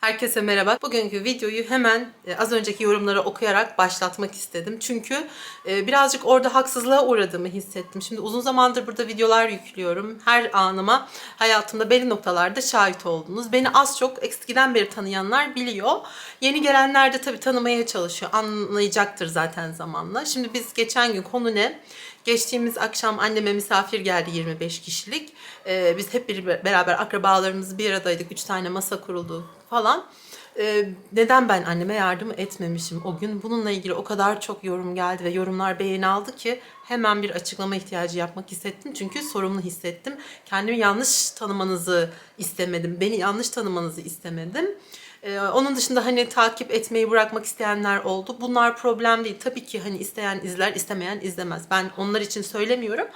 Herkese merhaba. Bugünkü videoyu hemen e, az önceki yorumları okuyarak başlatmak istedim. Çünkü e, birazcık orada haksızlığa uğradığımı hissettim. Şimdi uzun zamandır burada videolar yüklüyorum. Her anıma hayatımda belli noktalarda şahit oldunuz. Beni az çok eskiden beri tanıyanlar biliyor. Yeni gelenler de tabii tanımaya çalışıyor. Anlayacaktır zaten zamanla. Şimdi biz geçen gün konu ne? Geçtiğimiz akşam anneme misafir geldi 25 kişilik. Ee, biz hep bir, beraber akrabalarımız bir aradaydık. Üç tane masa kuruldu falan. Ee, neden ben anneme yardım etmemişim o gün? Bununla ilgili o kadar çok yorum geldi ve yorumlar beğeni aldı ki hemen bir açıklama ihtiyacı yapmak hissettim. Çünkü sorumlu hissettim. Kendimi yanlış tanımanızı istemedim. Beni yanlış tanımanızı istemedim. Ee, onun dışında hani takip etmeyi bırakmak isteyenler oldu. Bunlar problem değil. Tabii ki hani isteyen izler, istemeyen izlemez. Ben onlar için söylemiyorum.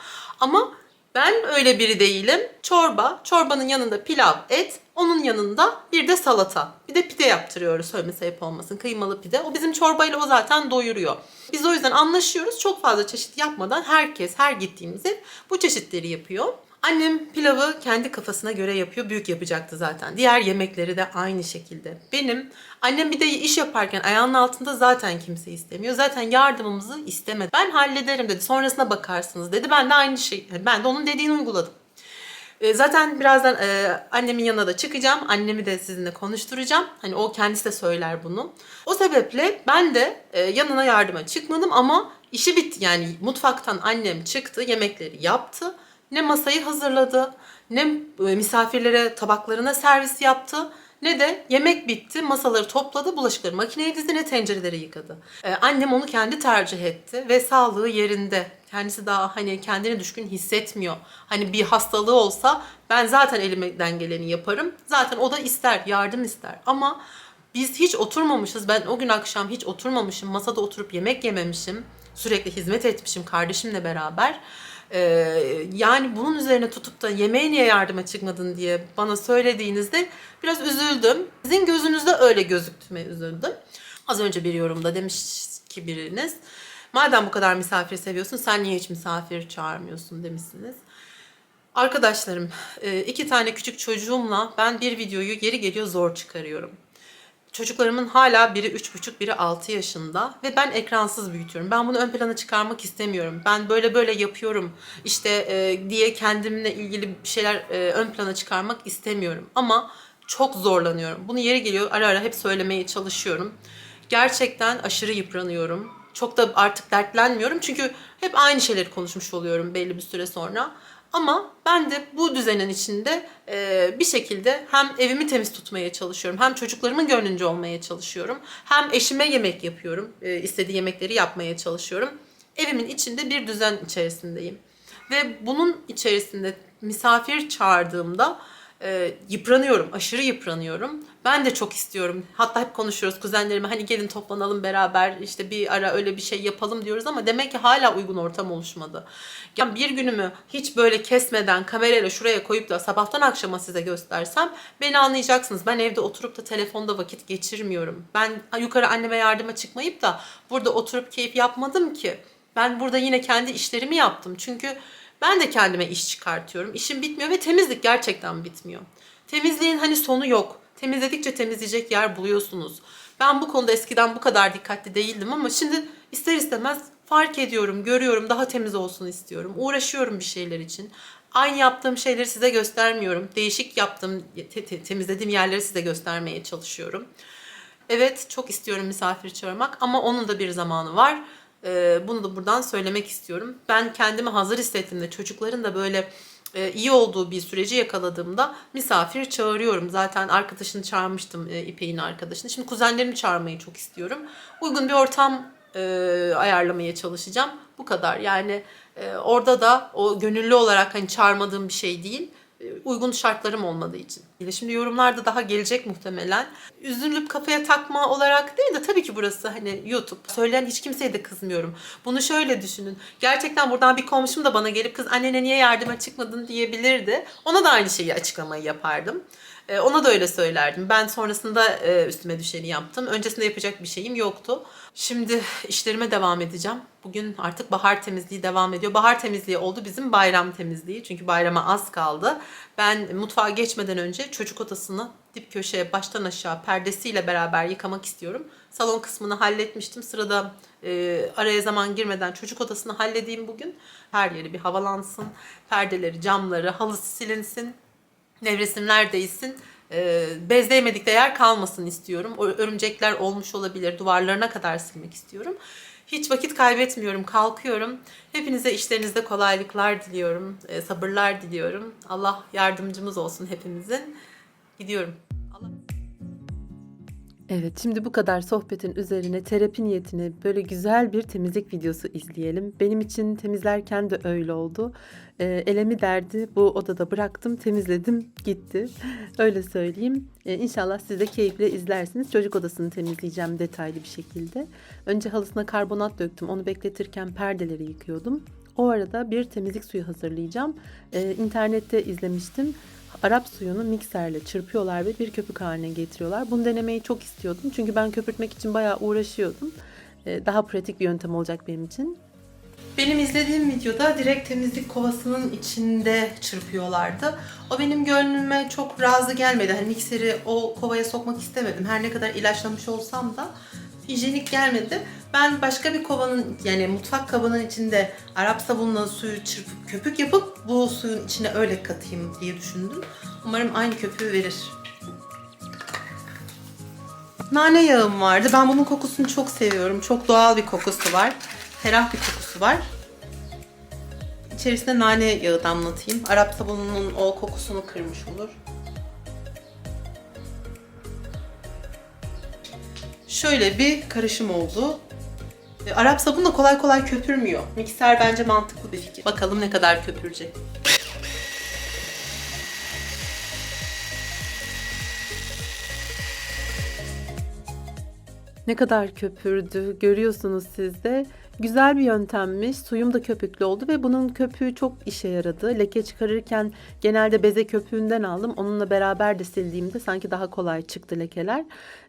Ama ben öyle biri değilim. Çorba, çorbanın yanında pilav, et, onun yanında bir de salata. Bir de pide yaptırıyoruz söylemesi ayıp olmasın. Kıymalı pide. O bizim çorbayla o zaten doyuruyor. Biz o yüzden anlaşıyoruz. Çok fazla çeşit yapmadan herkes her gittiğimiz ev bu çeşitleri yapıyor. Annem pilavı kendi kafasına göre yapıyor. Büyük yapacaktı zaten. Diğer yemekleri de aynı şekilde. Benim annem bir de iş yaparken ayağının altında zaten kimse istemiyor. Zaten yardımımızı istemedi. Ben hallederim dedi. Sonrasına bakarsınız dedi. Ben de aynı şey. Ben de onun dediğini uyguladım. E, Zaten birazdan e, annemin yanına da çıkacağım. Annemi de sizinle konuşturacağım. Hani o kendisi de söyler bunu. O sebeple ben de e, yanına yardıma çıkmadım ama işi bitti. Yani mutfaktan annem çıktı, yemekleri yaptı. Ne masayı hazırladı, ne e, misafirlere tabaklarına servis yaptı. Ne de yemek bitti, masaları topladı, bulaşıkları makineye dizdi, ne tencereleri yıkadı. Ee, annem onu kendi tercih etti ve sağlığı yerinde. Kendisi daha hani kendini düşkün hissetmiyor. Hani bir hastalığı olsa ben zaten elimden geleni yaparım. Zaten o da ister, yardım ister. Ama biz hiç oturmamışız. Ben o gün akşam hiç oturmamışım. Masada oturup yemek yememişim. Sürekli hizmet etmişim kardeşimle beraber. Ee, yani bunun üzerine tutup da yemeğe niye yardıma çıkmadın diye bana söylediğinizde biraz üzüldüm. Sizin gözünüzde öyle gözüktüğüme üzüldüm. Az önce bir yorumda demiş ki biriniz madem bu kadar misafir seviyorsun sen niye hiç misafir çağırmıyorsun demişsiniz. Arkadaşlarım e, iki tane küçük çocuğumla ben bir videoyu geri geliyor zor çıkarıyorum. Çocuklarımın hala biri 3,5 biri 6 yaşında ve ben ekransız büyütüyorum. Ben bunu ön plana çıkarmak istemiyorum. Ben böyle böyle yapıyorum işte e, diye kendimle ilgili şeyler e, ön plana çıkarmak istemiyorum. Ama çok zorlanıyorum. Bunu yeri geliyor ara ara hep söylemeye çalışıyorum. Gerçekten aşırı yıpranıyorum. Çok da artık dertlenmiyorum çünkü hep aynı şeyleri konuşmuş oluyorum belli bir süre sonra. Ama ben de bu düzenin içinde e, bir şekilde hem evimi temiz tutmaya çalışıyorum, hem çocuklarımın gönlünce olmaya çalışıyorum, hem eşime yemek yapıyorum, e, istediği yemekleri yapmaya çalışıyorum. Evimin içinde bir düzen içerisindeyim. Ve bunun içerisinde misafir çağırdığımda e, yıpranıyorum, aşırı yıpranıyorum. Ben de çok istiyorum. Hatta hep konuşuyoruz kuzenlerime hani gelin toplanalım beraber işte bir ara öyle bir şey yapalım diyoruz ama demek ki hala uygun ortam oluşmadı. Yani bir günümü hiç böyle kesmeden kamerayla şuraya koyup da sabahtan akşama size göstersem beni anlayacaksınız. Ben evde oturup da telefonda vakit geçirmiyorum. Ben yukarı anneme yardıma çıkmayıp da burada oturup keyif yapmadım ki. Ben burada yine kendi işlerimi yaptım. Çünkü ben de kendime iş çıkartıyorum. İşim bitmiyor ve temizlik gerçekten bitmiyor. Temizliğin hani sonu yok. Temizledikçe temizleyecek yer buluyorsunuz. Ben bu konuda eskiden bu kadar dikkatli değildim ama şimdi ister istemez fark ediyorum, görüyorum, daha temiz olsun istiyorum. Uğraşıyorum bir şeyler için. Aynı yaptığım şeyleri size göstermiyorum. Değişik yaptığım, te- te- temizlediğim yerleri size göstermeye çalışıyorum. Evet çok istiyorum misafir çağırmak ama onun da bir zamanı var. Ee, bunu da buradan söylemek istiyorum. Ben kendimi hazır hissettiğimde çocukların da böyle iyi olduğu bir süreci yakaladığımda misafir çağırıyorum. Zaten arkadaşını çağırmıştım e, İpek'in arkadaşını. Şimdi kuzenlerimi çağırmayı çok istiyorum. Uygun bir ortam e, ayarlamaya çalışacağım. Bu kadar. Yani e, orada da o gönüllü olarak hani çağırmadığım bir şey değil e, uygun şartlarım olmadığı için. Şimdi yorumlarda daha gelecek muhtemelen. Üzülüp kafaya takma olarak değil de tabii ki burası hani YouTube. Söyleyen hiç kimseye de kızmıyorum. Bunu şöyle düşünün. Gerçekten buradan bir komşum da bana gelip kız annene niye yardıma çıkmadın diyebilirdi. Ona da aynı şeyi açıklamayı yapardım. E, ona da öyle söylerdim. Ben sonrasında e, üstüme düşeni yaptım. Öncesinde yapacak bir şeyim yoktu. Şimdi işlerime devam edeceğim. Bugün artık bahar temizliği devam ediyor. Bahar temizliği oldu bizim bayram temizliği. Çünkü bayrama az kaldı. Ben mutfağa geçmeden önce çocuk odasını dip köşeye baştan aşağı perdesiyle beraber yıkamak istiyorum. Salon kısmını halletmiştim. Sırada e, araya zaman girmeden çocuk odasını halledeyim bugün. Her yeri bir havalansın. Perdeleri, camları, halısı silinsin. Nevresimler değilsin. E, bez değmedik de yer kalmasın istiyorum. Örümcekler olmuş olabilir. Duvarlarına kadar silmek istiyorum. Hiç vakit kaybetmiyorum. Kalkıyorum. Hepinize işlerinizde kolaylıklar diliyorum. e, sabırlar diliyorum. Allah yardımcımız olsun hepimizin. Gidiyorum. Allah Evet, şimdi bu kadar sohbetin üzerine terapi niyetine böyle güzel bir temizlik videosu izleyelim. Benim için temizlerken de öyle oldu. Ee, elemi derdi bu odada bıraktım, temizledim, gitti. Öyle söyleyeyim. Ee, inşallah siz de keyifle izlersiniz. Çocuk odasını temizleyeceğim detaylı bir şekilde. Önce halısına karbonat döktüm. Onu bekletirken perdeleri yıkıyordum. O arada bir temizlik suyu hazırlayacağım. Ee, internette izlemiştim. Arap suyunu mikserle çırpıyorlar ve bir köpük haline getiriyorlar. Bunu denemeyi çok istiyordum. Çünkü ben köpürtmek için bayağı uğraşıyordum. Ee, Daha pratik bir yöntem olacak benim için. Benim izlediğim videoda direkt temizlik kovasının içinde çırpıyorlardı. O benim gönlüme çok razı gelmedi. Hani mikseri o kovaya sokmak istemedim. Her ne kadar ilaçlamış olsam da hijyenik gelmedi. Ben başka bir kovanın yani mutfak kabının içinde Arap sabunla suyu çırpıp köpük yapıp bu suyun içine öyle katayım diye düşündüm. Umarım aynı köpüğü verir. Nane yağım vardı. Ben bunun kokusunu çok seviyorum. Çok doğal bir kokusu var. Ferah bir kokusu var. İçerisine nane yağı damlatayım. Arap sabununun o kokusunu kırmış olur. Şöyle bir karışım oldu. E, Arap sabunu da kolay kolay köpürmüyor. Mikser bence mantıklı bir fikir. Bakalım ne kadar köpürecek. Ne kadar köpürdü görüyorsunuz siz de. Güzel bir yöntemmiş. Suyum da köpüklü oldu ve bunun köpüğü çok işe yaradı. Leke çıkarırken genelde beze köpüğünden aldım. Onunla beraber de sildiğimde sanki daha kolay çıktı lekeler.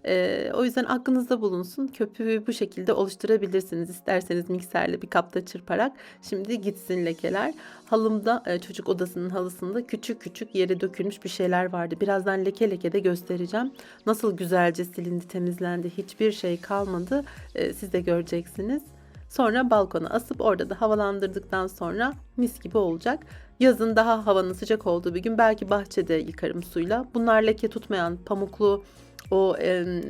Ee, o yüzden aklınızda bulunsun. Köpüğü bu şekilde oluşturabilirsiniz. İsterseniz mikserle bir kapta çırparak. Şimdi gitsin lekeler. Halımda e, çocuk odasının halısında küçük küçük yere dökülmüş bir şeyler vardı. Birazdan leke leke de göstereceğim. Nasıl güzelce silindi, temizlendi. Hiçbir şey kalmadı. Ee, siz de göreceksiniz. Sonra balkona asıp orada da havalandırdıktan sonra mis gibi olacak. Yazın daha havanın sıcak olduğu bir gün belki bahçede yıkarım suyla. Bunlar leke tutmayan pamuklu o em,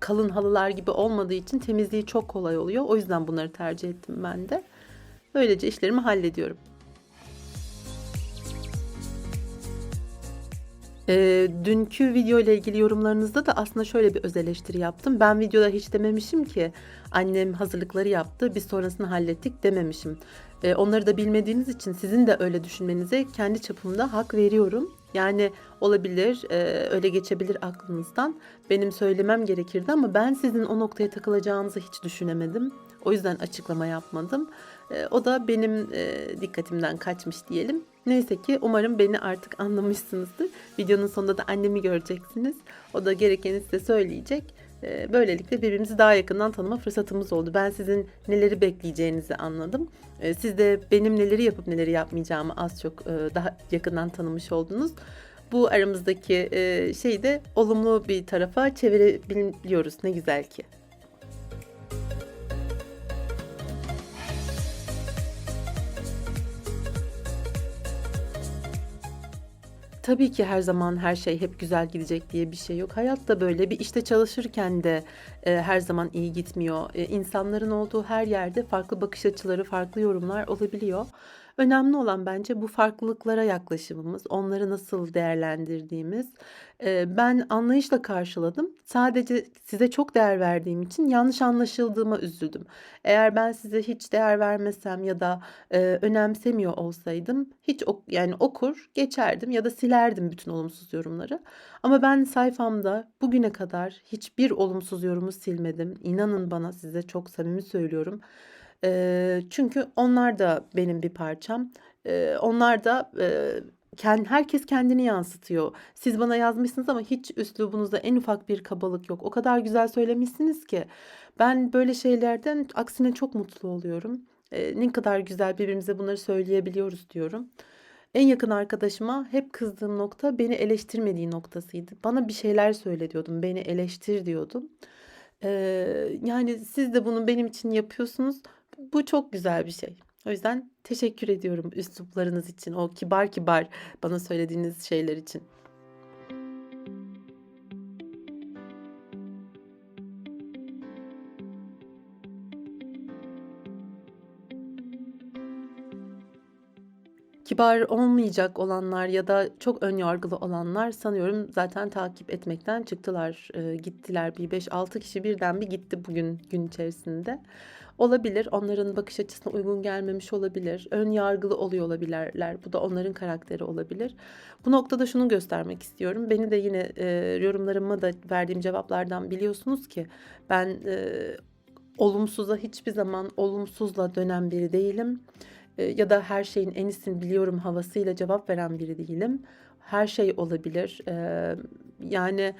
kalın halılar gibi olmadığı için temizliği çok kolay oluyor. O yüzden bunları tercih ettim ben de. Böylece işlerimi hallediyorum. Ee, dünkü video ile ilgili yorumlarınızda da aslında şöyle bir öz eleştiri yaptım. Ben videoda hiç dememişim ki annem hazırlıkları yaptı, biz sonrasını hallettik dememişim. Ee, onları da bilmediğiniz için sizin de öyle düşünmenize kendi çapımda hak veriyorum. Yani olabilir, e, öyle geçebilir aklınızdan. Benim söylemem gerekirdi ama ben sizin o noktaya takılacağınızı hiç düşünemedim. O yüzden açıklama yapmadım. E, o da benim e, dikkatimden kaçmış diyelim. Neyse ki umarım beni artık anlamışsınızdır. Videonun sonunda da annemi göreceksiniz. O da gerekeni size söyleyecek. E, Böylelikle birbirimizi daha yakından tanıma fırsatımız oldu. Ben sizin neleri bekleyeceğinizi anladım. E, Siz de benim neleri yapıp neleri yapmayacağımı az çok e, daha yakından tanımış oldunuz. Bu aramızdaki e, şeyi de olumlu bir tarafa çevirebiliyoruz. Ne güzel ki. Tabii ki her zaman her şey hep güzel gidecek diye bir şey yok. Hayat da böyle bir işte çalışırken de e, her zaman iyi gitmiyor. E, insanların olduğu her yerde farklı bakış açıları, farklı yorumlar olabiliyor. Önemli olan bence bu farklılıklara yaklaşımımız, onları nasıl değerlendirdiğimiz. Ben anlayışla karşıladım. Sadece size çok değer verdiğim için yanlış anlaşıldığıma üzüldüm. Eğer ben size hiç değer vermesem ya da e, önemsemiyor olsaydım hiç ok- yani okur geçerdim ya da silerdim bütün olumsuz yorumları. Ama ben sayfamda bugüne kadar hiçbir olumsuz yorumu silmedim. İnanın bana size çok samimi söylüyorum. E, çünkü onlar da benim bir parçam. E, onlar da e, ken- herkes kendini yansıtıyor. Siz bana yazmışsınız ama hiç üslubunuzda en ufak bir kabalık yok. O kadar güzel söylemişsiniz ki ben böyle şeylerden aksine çok mutlu oluyorum. Eee, ne kadar güzel birbirimize bunları söyleyebiliyoruz diyorum. En yakın arkadaşıma hep kızdığım nokta beni eleştirmediği noktasıydı. Bana bir şeyler söyle diyordum, beni eleştir diyordum. Eee, yani siz de bunu benim için yapıyorsunuz. Bu çok güzel bir şey. O yüzden teşekkür ediyorum üsluplarınız için, o kibar kibar bana söylediğiniz şeyler için. Kibar olmayacak olanlar ya da çok ön yargılı olanlar sanıyorum zaten takip etmekten çıktılar, eee, gittiler. Bir 5-6 kişi birden bir gitti bugün gün içerisinde. Olabilir, onların bakış açısına uygun gelmemiş olabilir, ön yargılı oluyor olabilirler. Bu da onların karakteri olabilir. Bu noktada şunu göstermek istiyorum. Beni de yine, eee, yorumlarıma da verdiğim cevaplardan biliyorsunuz ki ben, eee, olumsuza hiçbir zaman olumsuzla dönen biri değilim. Eee, ya da her şeyin en iyisini biliyorum havasıyla cevap veren biri değilim. Her şey olabilir. Eee, yani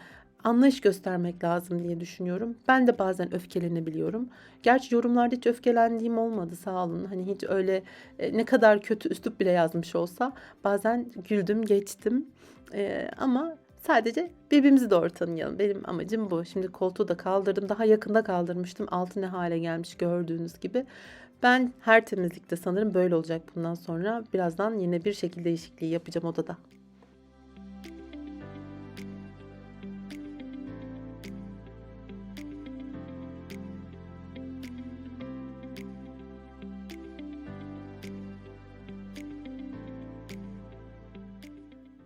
anlayış göstermek lazım diye düşünüyorum. Ben de bazen öfkelenebiliyorum. Gerçi yorumlarda hiç öfkelendiğim olmadı sağ olun. Hani hiç öyle, eee, ne kadar kötü üslup bile yazmış olsa bazen güldüm, geçtim. Eee, ama sadece birbirimizi doğru tanıyalım. Benim amacım bu. Şimdi koltuğu da kaldırdım. Daha yakında kaldırmıştım. Altı ne hale gelmiş gördüğünüz gibi. Ben her temizlikte sanırım böyle olacak bundan sonra. Birazdan yine bir şekil değişikliği yapacağım odada.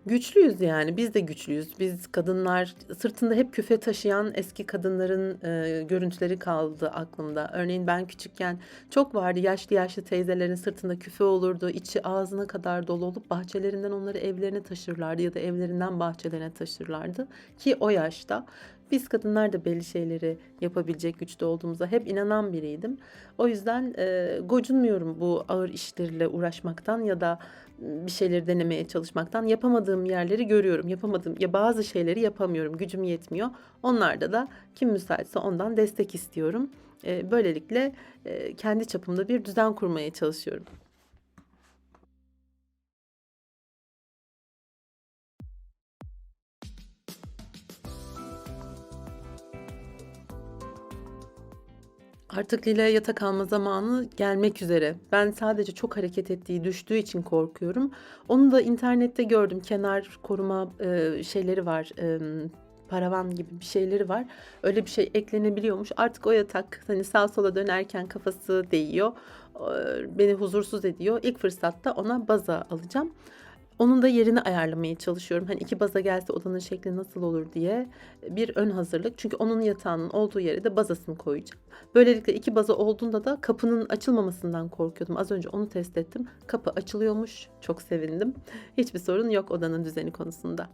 Güçlüyüz yani. Biz de güçlüyüz. Biz kadınlar sırtında hep küfe taşıyan eski kadınların, eee, görüntüleri kaldı aklımda. Örneğin ben küçükken çok vardı yaşlı yaşlı teyzelerin sırtında küfe olurdu. içi ağzına kadar dolu olup bahçelerinden onları evlerine taşırlardı ya da evlerinden bahçelerine taşırlardı ki o yaşta biz kadınlar da belli şeyleri yapabilecek güçte olduğumuza hep inanan biriydim. O yüzden, eee, gocunmuyorum bu ağır işlerle uğraşmaktan ya da, bir şeyleri denemeye çalışmaktan. Yapamadığım yerleri görüyorum. Yapamadığım ya bazı şeyleri yapamıyorum. Gücüm yetmiyor. Onlarda da kim müsaitse ondan destek istiyorum. Böylelikle, kendi çapımda bir düzen kurmaya çalışıyorum. Artık Lila'ya yatak alma zamanı gelmek üzere. Ben sadece çok hareket ettiği, düştüğü için korkuyorum. Onu da internette gördüm. Kenar koruma, eee, şeyleri var, emm, paravan gibi bir şeyleri var. Öyle bir şey eklenebiliyormuş. Artık o yatak, hani, sağa sola dönerken kafası değiyor. Eee, beni huzursuz ediyor. İlk fırsatta ona baza alacağım. Onun da yerini ayarlamaya çalışıyorum. Hani, 2 baza gelse odanın şekli nasıl olur diye bir ön hazırlık. Çünkü onun yatağının olduğu yere de bazasını koyacağım. Böylelikle 2 baza olduğunda da kapının açılmamasından korkuyordum. Az önce onu test ettim. Kapı açılıyormuş. Çok sevindim. Hiçbir sorun yok odanın düzeni konusunda.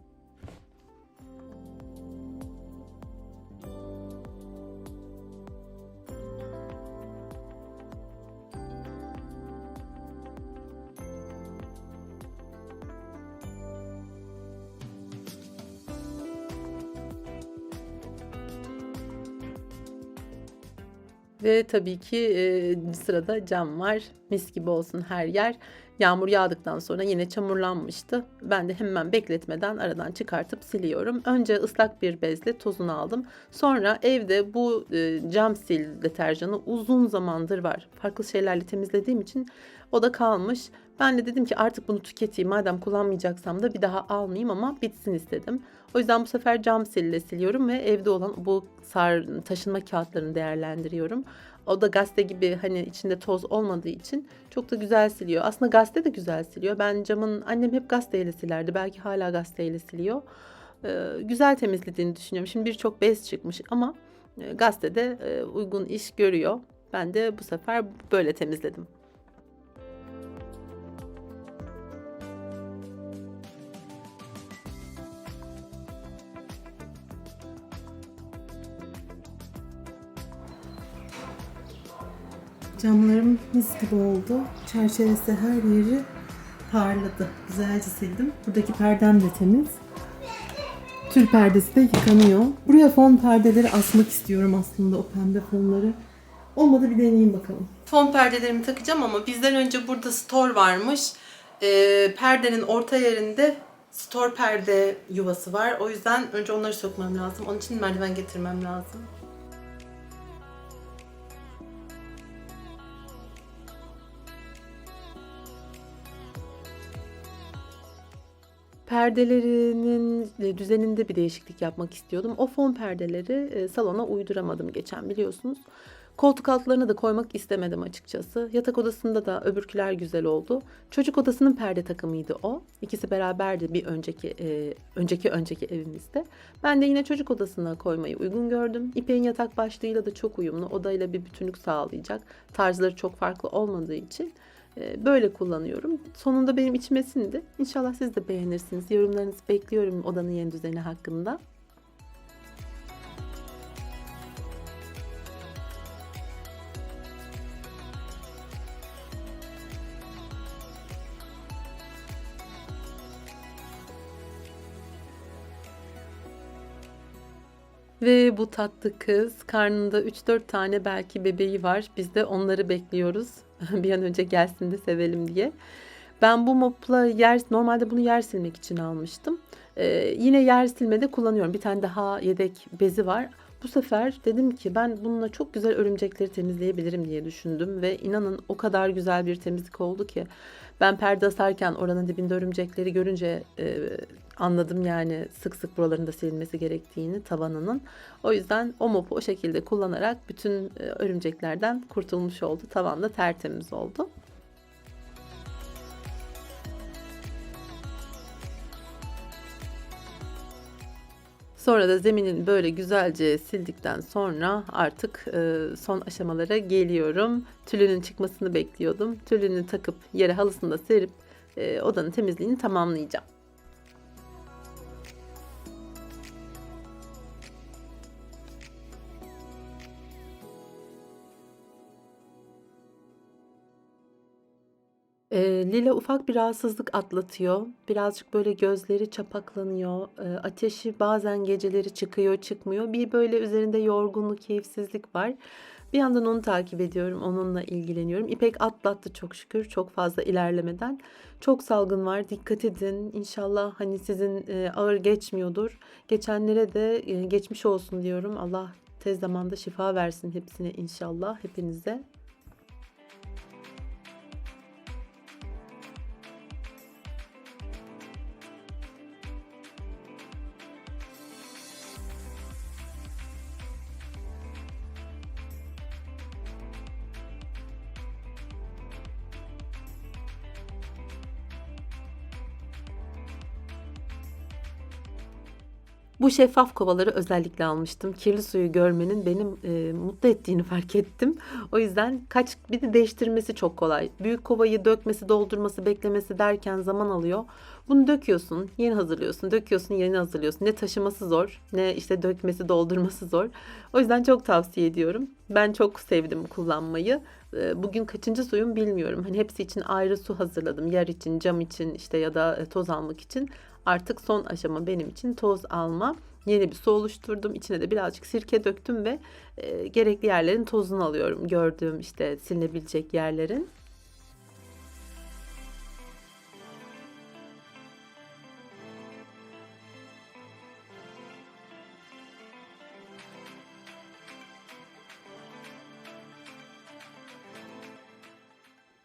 Ve tabii ki, eee, sırada cam var. Mis gibi olsun her yer. Yağmur yağdıktan sonra yine çamurlanmıştı. Ben de hemen bekletmeden aradan çıkartıp siliyorum. Önce ıslak bir bezle tozunu aldım. Sonra evde bu, eee, cam sil deterjanı uzun zamandır var. Farklı şeylerle temizlediğim için o da kalmış. Ben de dedim ki artık bunu tüketeyim. Madem kullanmayacaksam da bir daha almayayım ama bitsin istedim. O yüzden bu sefer cam sille siliyorum ve evde olan bu sar taşınma kağıtlarını değerlendiriyorum. O da gazete gibi, hani, içinde toz olmadığı için çok da güzel siliyor. Aslında gazete de güzel siliyor. Ben camın annem hep gazeteyle silerdi. Belki hâlâ gazeteyle siliyor. Eee, güzel temizlediğini düşünüyorum. Şimdi birçok bez çıkmış ama, eee, gazete de, eee, uygun iş görüyor. Ben de bu sefer böyle temizledim. Camlarım mis gibi oldu. Çerçevesi her yeri parladı. Güzelce sildim. Buradaki perdem de temiz. Tül perdesi de yıkanıyor. Buraya fon perdeleri asmak istiyorum aslında o pembe fonları. Olmadı bir deneyeyim bakalım. Fon perdelerimi takacağım ama bizden önce burada store varmış. Ee, perdenin orta yerinde store perde yuvası var. O yüzden önce onları sökmem lazım. Onun için merdiven getirmem lazım. Perdelerinin e, düzeninde bir değişiklik yapmak istiyordum. O fon perdeleri e, salona uyduramadım geçen biliyorsunuz. Koltuk altlarına da koymak istemedim açıkçası. Yatak odasında da öbürküler güzel oldu. Çocuk odasının perde takımıydı o. İkisi beraberdi bir önceki e, önceki önceki evimizde. Ben de yine çocuk odasına koymayı uygun gördüm. İpek'in yatak başlığıyla da çok uyumlu. Odayla bir bütünlük sağlayacak. Tarzları çok farklı olmadığı için böyle kullanıyorum. Sonunda benim içime sindi. İnşallah siz de beğenirsiniz. Yorumlarınızı bekliyorum odanın yeni düzeni hakkında. Ve bu tatlı kız karnında 3-4 tane belki bebeği var. Biz de onları bekliyoruz. bir an önce gelsin de sevelim diye. Ben bu mopla yer normalde bunu yer silmek için almıştım. Ee, yine yer silmede kullanıyorum. Bir tane daha yedek bezi var. Bu sefer dedim ki ben bununla çok güzel örümcekleri temizleyebilirim diye düşündüm ve inanın o kadar güzel bir temizlik oldu ki ben perde asarken oranın dibinde örümcekleri görünce e, anladım yani sık sık buralarında silinmesi gerektiğini tavanının. O yüzden o mopu o şekilde kullanarak bütün e, örümceklerden kurtulmuş oldu. Tavan da tertemiz oldu. Sonra da zeminin böyle güzelce sildikten sonra artık e, son aşamalara geliyorum. Tülünün çıkmasını bekliyordum. Tülünü takıp yere halısını da serip e, odanın temizliğini tamamlayacağım. Lila ufak bir rahatsızlık atlatıyor. Birazcık böyle gözleri çapaklanıyor. Eee, ateşi bazen geceleri çıkıyor, çıkmıyor. Bir böyle üzerinde yorgunluk, keyifsizlik var. Bir yandan onu takip ediyorum, onunla ilgileniyorum. İpek atlattı çok şükür, çok fazla ilerlemeden. Çok salgın var, dikkat edin. İnşallah hani sizin eee, ağır geçmiyordur. Geçenlere de eee, geçmiş olsun diyorum. Allah tez zamanda şifa versin hepsine inşallah, hepinize. Bu şeffaf kovaları özellikle almıştım. Kirli suyu görmenin benim e, mutlu ettiğini fark ettim. O yüzden kaç bir de değiştirmesi çok kolay. Büyük kovayı dökmesi, doldurması, beklemesi derken zaman alıyor. Bunu döküyorsun, yeni hazırlıyorsun, döküyorsun, yeni hazırlıyorsun. Ne taşıması zor, ne işte dökmesi, doldurması zor. O yüzden çok tavsiye ediyorum. Ben çok sevdim kullanmayı. E, Bugün kaçıncı suyum bilmiyorum. Hani hepsi için ayrı su hazırladım. Yer için, cam için işte ya da e, toz almak için. Artık son aşama benim için toz alma. Yeni bir su oluşturdum. İçine de birazcık sirke döktüm ve e, gerekli yerlerin tozunu alıyorum. Gördüğüm işte silinebilecek yerlerin.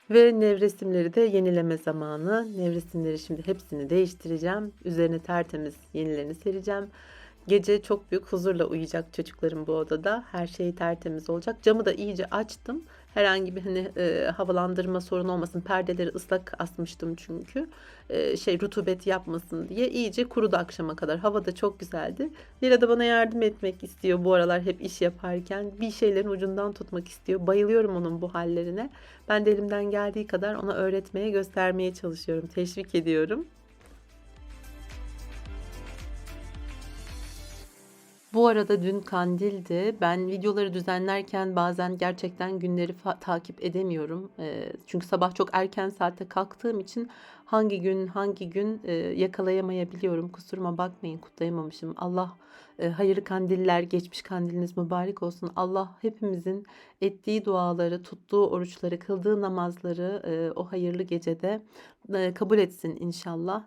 Ve nevresimleri de yenileme zamanı. Nevresimleri şimdi hepsini değiştireceğim. Üzerine tertemiz yenilerini sereceğim. Gece çok büyük huzurla uyuyacak çocuklarım bu odada. Her şey tertemiz olacak. Camı da iyice açtım. Herhangi bir hani e, havalandırma sorunu olmasın. Perdeleri ıslak asmıştım çünkü. E, şey rutubet yapmasın diye iyice kurudu akşama kadar. Hava da çok güzeldi. Lira da bana yardım etmek istiyor bu aralar hep iş yaparken. Bir şeylerin ucundan tutmak istiyor. Bayılıyorum onun bu hallerine. Ben de elimden geldiği kadar ona öğretmeye, göstermeye çalışıyorum. Teşvik ediyorum. Bu arada dün kandildi. Ben videoları düzenlerken bazen gerçekten günleri takip edemiyorum. Eee, çünkü sabah çok erken saatte kalktığım için hangi gün hangi gün eee, yakalayamayabiliyorum. Kusuruma bakmayın kutlayamamışım. Allah eee, hayırlı kandiller, geçmiş kandiliniz mübarek olsun. Allah hepimizin ettiği duaları, tuttuğu oruçları, kıldığı namazları eee, o hayırlı gecede eee, kabul etsin inşallah.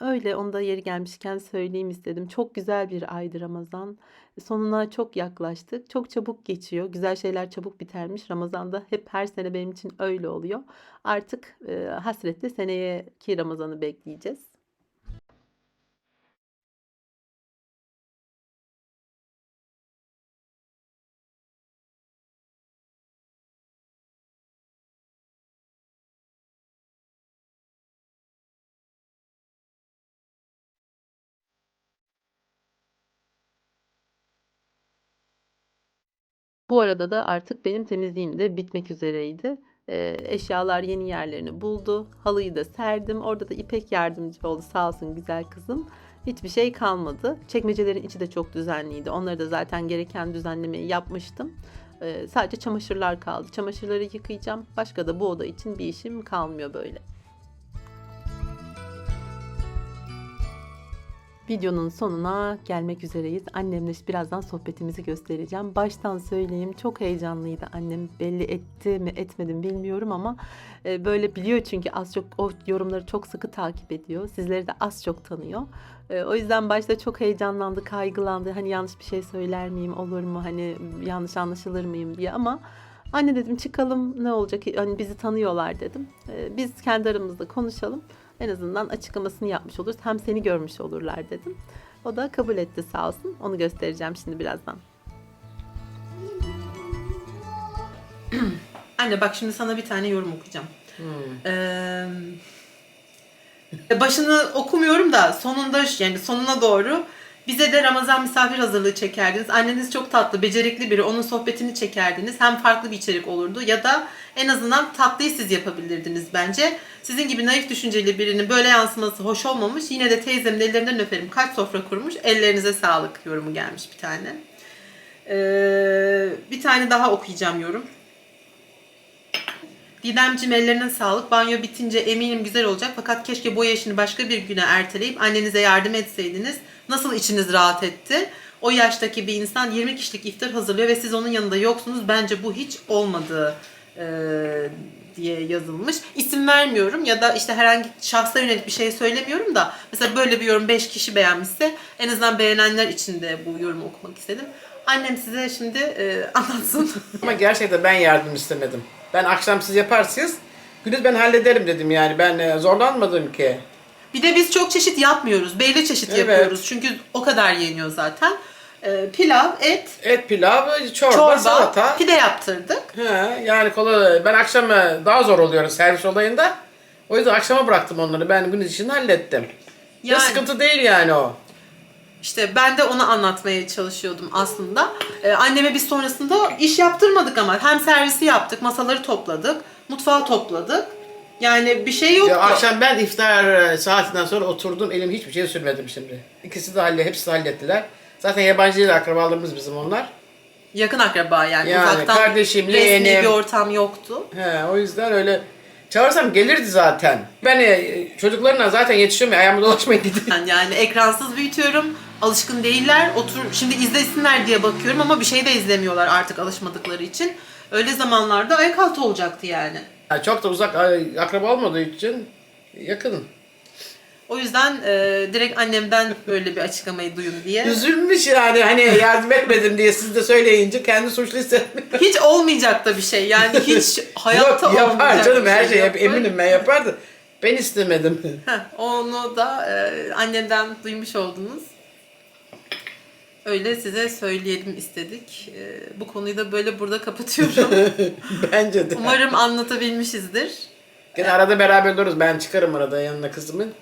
Öyle onu da yeri gelmişken söyleyeyim istedim. Çok güzel bir aydı Ramazan. Sonuna çok yaklaştık. Çok çabuk geçiyor. Güzel şeyler çabuk bitermiş. Ramazan'da hep her sene benim için öyle oluyor. Artık hasretle seneyeki Ramazan'ı bekleyeceğiz. Bu arada da artık benim temizliğim de bitmek üzereydi. Eee, eşyalar yeni yerlerini buldu. Halıyı da serdim. Orada da İpek yardımcı oldu sağ olsun güzel kızım. Hiçbir şey kalmadı. Çekmecelerin içi de çok düzenliydi. Onları da zaten gereken düzenlemeyi yapmıştım. Eee, sadece çamaşırlar kaldı. Çamaşırları yıkayacağım. Başka da bu oda için bir işim kalmıyor böyle. Videonun sonuna gelmek üzereyiz. Annemle birazdan sohbetimizi göstereceğim. Baştan söyleyeyim çok heyecanlıydı annem. Belli etti mi etmedi mi bilmiyorum ama e, böyle biliyor çünkü az çok o yorumları çok sıkı takip ediyor. Sizleri de az çok tanıyor. E, o yüzden başta çok heyecanlandı, kaygılandı. Hani yanlış bir şey söyler miyim, olur mu? Hani yanlış anlaşılır mıyım diye ama anne dedim çıkalım ne olacak? Hani bizi tanıyorlar dedim. E, biz kendi aramızda konuşalım. En azından açıklamasını yapmış oluruz. Hem seni görmüş olurlar dedim. O da kabul etti sağ olsun. Onu göstereceğim şimdi birazdan. Anne bak şimdi sana bir tane yorum okuyacağım. Ee, başını okumuyorum da sonunda yani sonuna doğru bize de Ramazan misafir hazırlığı çekerdiniz. Anneniz çok tatlı, becerikli biri. Onun sohbetini çekerdiniz. Hem farklı bir içerik olurdu ya da en azından tatlıyı siz yapabilirdiniz bence. Sizin gibi naif düşünceli birinin böyle yansıması hoş olmamış. Yine de teyzemin ellerinden öperim. Kaç sofra kurmuş. Ellerinize sağlık yorumu gelmiş bir tane. Ee, bir tane daha okuyacağım yorum. Didemciğim ellerine sağlık. Banyo bitince eminim güzel olacak. Fakat keşke boya işini başka bir güne erteleyip annenize yardım etseydiniz. Nasıl içiniz rahat etti? O yaştaki bir insan 20 kişilik iftar hazırlıyor ve siz onun yanında yoksunuz. Bence bu hiç olmadı eee, diye yazılmış. İsim vermiyorum ya da işte herhangi şahsa yönelik bir şey söylemiyorum da mesela böyle bir yorum 5 kişi beğenmişse en azından beğenenler için de bu yorumu okumak istedim. Annem size şimdi eee, anlatsın. Ama gerçekten ben yardım istemedim. Ben akşam siz yaparsınız. Gündüz ben hallederim dedim yani. Ben e, zorlanmadım ki. Bir de biz çok çeşit yapmıyoruz. Belli çeşit Evet. yapıyoruz. Çünkü o kadar yeniyor zaten. Ee, pilav, et, Et pilav, çorba, çorba, salata. pide yaptırdık. He, yani kolay. Ben akşam e, daha zor oluyorum servis olayında. O yüzden akşama bıraktım onları. Ben gündüz işini hallettim. Ya Yani- sıkıntı değil yani o. İşte ben de onu anlatmaya çalışıyordum aslında. Ee, anneme biz sonrasında iş yaptırmadık ama hem servisi yaptık, masaları topladık, mutfağı topladık. Yani bir şey yoktu. Ya akşam ben iftar e, saatinden sonra oturdum. Elim hiçbir şey sürmedim şimdi. İkisi de halle, hepsi de hallettiler. Zaten yabancı değil akrabalarımız bizim onlar. Yakın akraba yani, Yani uzaktan kardeşim, resmi yeğenim. bir ortam yoktu. He, o yüzden öyle çağırsam gelirdi zaten. Ben e, çocuklarına zaten yetişiyorum ya ayağımı dolaşmaya gideyim. Ben yani ekransız büyütüyorum. Alışkın değiller. Otur şimdi izlesinler diye bakıyorum ama bir şey de izlemiyorlar artık alışmadıkları için. Öyle zamanlarda ayak altı olacaktı yani. Yani çok da uzak akraba olmadığı için yakın. O yüzden e, direkt annemden böyle bir açıklamayı duyun diye. Üzülmüş yani hani yardım etmedim diye siz de söyleyince kendi suçlu hissetmiyor. Hiç olmayacak da bir şey. Yani hiç hayatta Yok yapar olmayacak canım her şey şey eminim ben yapardı. Ben istemedim. Heh, onu da e, annemden duymuş oldunuz. Öyle size söyleyelim istedik. E, bu konuyu da böyle burada kapatıyorum. Bence de. Umarım anlatabilmişizdir. Gene arada beraber oluruz. Ben çıkarım arada yanına kızımın.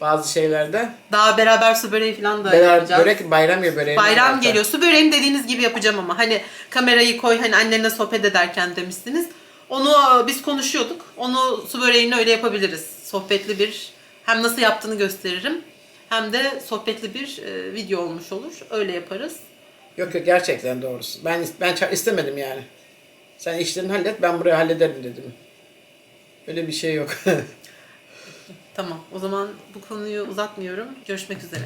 Bazı şeylerde. Daha beraber su böreği falan da Beraber yapacağız. börek bayram ya böreği. Bayram geliyor. Su böreğini dediğiniz gibi yapacağım ama hani kamerayı koy hani annenle sohbet ederken demişsiniz. Onu e, biz konuşuyorduk. Onu su böreğini öyle yapabiliriz. Sohbetli bir hem nasıl yaptığını gösteririm hem de sohbetli bir e, video olmuş olur. Öyle yaparız. Yok yok gerçekten doğrusu. Ben ben istemedim yani. Sen işlerini hallet ben burayı hallederim dedim. Öyle bir şey yok. Tamam. O zaman bu konuyu uzatmıyorum. Görüşmek üzere.